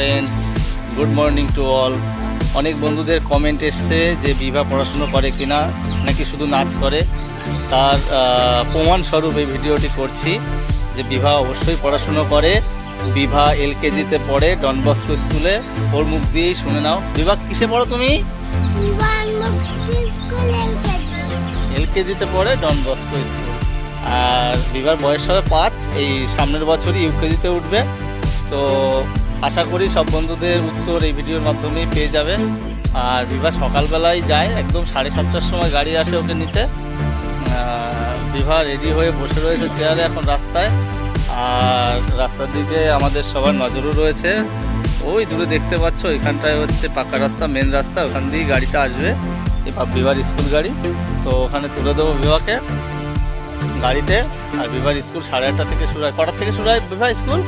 Friends good morning to all অনেক বন্ধুদের comment এসছে যে বিভা পড়াশুনো করে কিনা নাকি শুধু নাচ করে? তার প্রমাণস্বরূপ এই ভিডিওটি করছি যে বিভা অবশ্যই পড়াশুনো করে। বিভা এলকেজিতে পড়ে ডনবস্কো স্কুলে। ওর মুখ দিয়েই শুনে নাও। বিভা কিসে পড়ো তুমি? এলকেজিতে পড়ে ডনবস্কো স্কুল। আর বিভার বয়স হবে পাঁচ। এই সামনের বছরই ইউকেজিতে উঠবে। তো আশা করি সব বন্ধুদের উত্তর এই ভিডিওর মাধ্যমেই পেয়ে যাবে। আর বিভা সকালবেলায় যায়, একদম সাড়ে সাতটার সময় গাড়ি আসে ওকে নিতে। বিভা রেডি হয়ে বসে রয়েছে চেয়ারে এখন রাস্তায়। আর রাস্তার দিকে আমাদের সবার নজরও রয়েছে। ওই দূরে দেখতে পাচ্ছ, এখানটায় হচ্ছে পাকা রাস্তা মেন রাস্তা, ওখান দিয়েই গাড়িটা আসবে। বিভার স্কুল গাড়ি। তো ওখানে তুলে দেবো বিভাকে গাড়িতে। আর বিভার স্কুল সাড়ে আটটা থেকে শুরু হয়। কটার থেকে শুরু হয় বিভা স্কুল?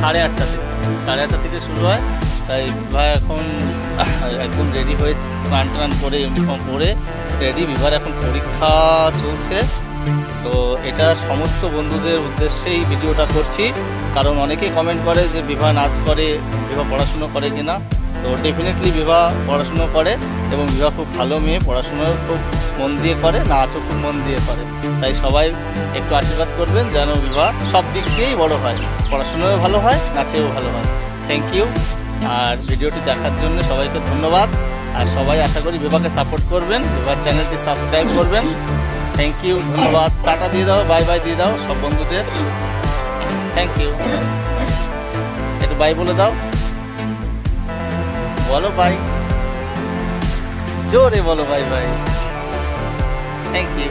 সাড়ে আটটা থেকে। সাড়ে আটটা থেকে শুরু হয়। তাই বিভা এখন একদম রেডি হয়ে স্নান টান করে ইউনিফর্ম পরে রেডি বিভার এখন পরীক্ষা চলছে। তো এটা সমস্ত বন্ধুদের উদ্দেশ্যেই ভিডিওটা করছি। কারণ অনেকেই কমেন্ট করে যে বিভা নাচ করে, বিভা পড়াশুনো করে কিনা। তো ডেফিনেটলি বিভা পড়াশুনো করে। এবং বিভা খুব ভালো মেয়ে পড়াশুনো খুব মন দিয়ে করে, নাচও খুব মন দিয়ে করে। তাই সবাই একটু আশীর্বাদ করবেন যেন বিবাহ সব দিক দিয়েই বড় হয়। পড়াশুনোও ভালো হয়, নাচেও ভালো হয়। থ্যাংক ইউ আর ভিডিওটি দেখার জন্য সবাইকে ধন্যবাদ। আর সবাই আশা করি বিভাকে সাপোর্ট করবেন। বিভার চ্যানেলটি সাবস্ক্রাইব করবেন। থ্যাংক ইউ ধন্যবাদ। টাটা দিয়ে দাও বাই বাই দিয়ে দাও, সব বন্ধুদের। থ্যাংক ইউ একটু বাই বলে দাও। বলো বাই জোরে বলো ভাই ভাই থ্যাংক ইউ